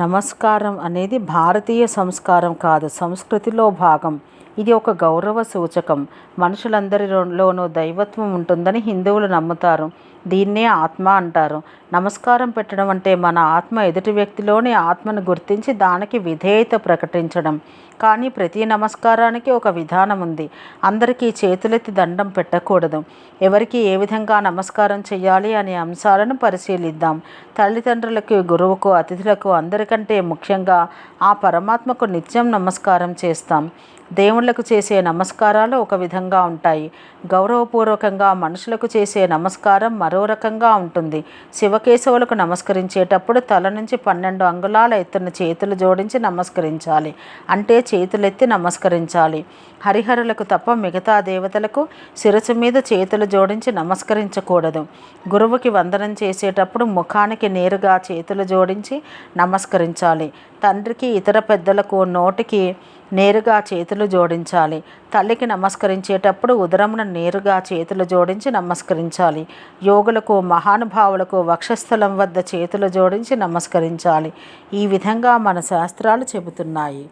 నమస్కారం అనేది భారతీయ సంస్కారం కాదు సంస్కృతిలో భాగం. ఇది ఒక గౌరవ సూచకం. మనుషులందరిలోనూ దైవత్వం ఉంటుందని హిందువులు నమ్ముతారు. దీన్నే ఆత్మ అంటారు. నమస్కారం పెట్టడం అంటే మన ఆత్మ ఎదుటి వ్యక్తిలోని ఆత్మను గుర్తించి దానికి విధేయత ప్రకటించడం. కానీ ప్రతి నమస్కారానికి ఒక విధానం ఉంది. అందరికీ చేతులెత్తి దండం పెట్టకూడదు. ఎవరికి ఏ విధంగా నమస్కారం చేయాలి అనే అంశాలను పరిశీలిద్దాం. తల్లిదండ్రులకు గురువుకు అతిథులకు అందరికంటే ముఖ్యంగా ఆ పరమాత్మకు నిత్యం నమస్కారం చేస్తాం. దేవుళ్ళకు చేసే నమస్కారాలు ఒక విధంగా ఉంటాయి. గౌరవపూర్వకంగా మనుషులకు చేసే నమస్కారం మరో రకంగా ఉంటుంది. శివ శివకేశవులకు నమస్కరించేటప్పుడు తల నుంచి పన్నెండు అంగుళాల ఎత్తున చేతులు జోడించి నమస్కరించాలి. అంటే చేతులెత్తి నమస్కరించాలి. హరిహరులకు తప్ప మిగతా దేవతలకు శిరసు మీద చేతులు జోడించి నమస్కరించకూడదు. గురువుకి వందనం చేసేటప్పుడు ముఖానికి నేరుగా చేతులు జోడించి నమస్కరించాలి. తండ్రికి ఇతర పెద్దలకు నోటికి నేరుగా చేతులు జోడించాలి. తల్లికి నమస్కరించేటప్పుడు ఉదరమున నేరుగా చేతులు జోడించి నమస్కరించాలి. యోగులకు మహానుభావులకు వక్షస్థలం వద్ద చేతులు జోడించి నమస్కరించాలి. ఈ విధంగా మన శాస్త్రాలు చెబుతున్నాయి.